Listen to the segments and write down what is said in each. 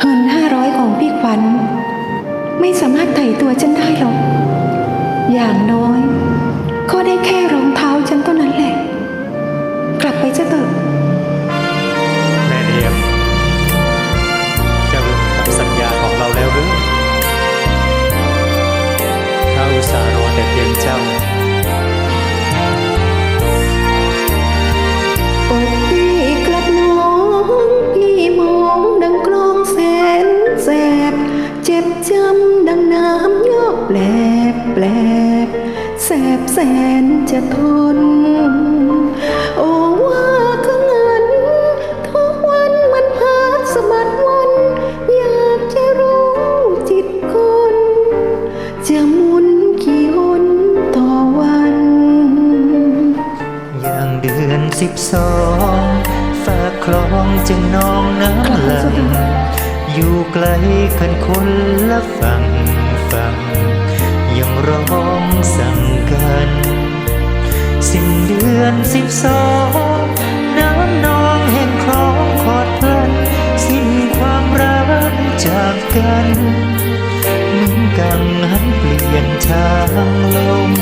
เงินห้าร้อยของพี่ขวัญ ไม่สามารถไถ่ตัวฉันได้หรอก อย่างน้อย ก็ได้แค่รองเท้าฉันเท่านั้นแหละ กลับไปจะเถอะแม่เนียมจ้าลืมคำสัญญาของเราแล้วหรือข้าอุตส่าห์รอแต่เพียงเจ้า แสนจะทน โอ้ว่าก็เงิน ทุกวันมันพาสะบัดวัน อยากจะรู้จิตคน จะหมุนกี่หนต่อวัน อย่างเดือนสิบสองฝากคลองจึงนองน้ำหลังอยู่ไกลกันคนละฝั่ง นสิบสองน้ำนองแห่งคลองขอดพลัน สิ้นความรักจากกันเหมือนกังหันเปลี่ยนทางลม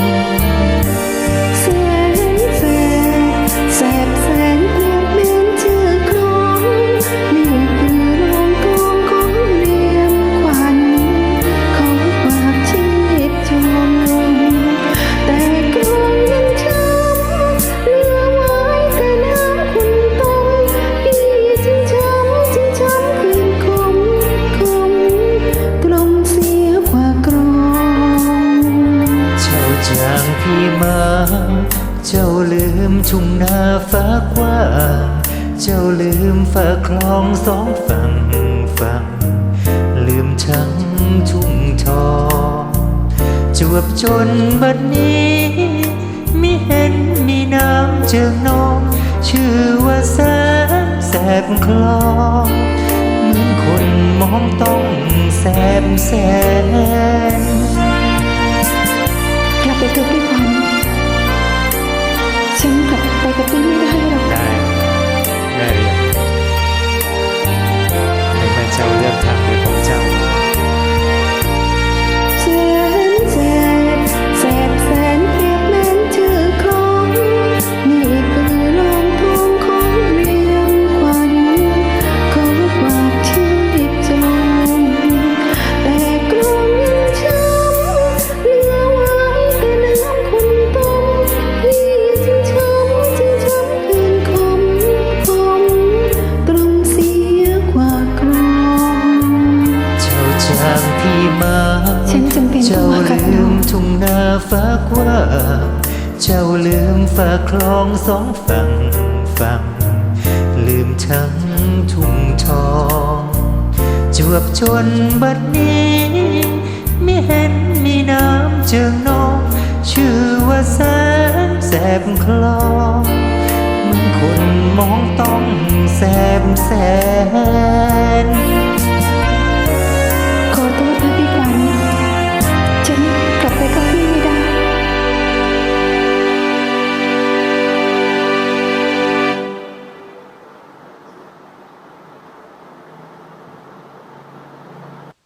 เจ้าลืมทุ่งนาฟ้ากว้างเจ้าลืมฝากคลองสองฝั่งฝั่ง ลืมทั้งทุ่งทองจวบจนบัดนี้มิเห็นมีน้ำเจิงนอง ชื่อว่าแสนแสบคลองเหมือนคนมองต้องแสบแสนกลับไปเถอะ เจ้าลืมทุ่งนาฟ้ากว้างเจ้าลืมฝากคลองสองฝั่งฝั่ง ลืมทั้งทุ่งทอง จวบจนบัดนี้ไม่เห็นมีน้ำเจิงนองชื่อว่าแสนแสบคลองมือนคนมองต้องแสบแสน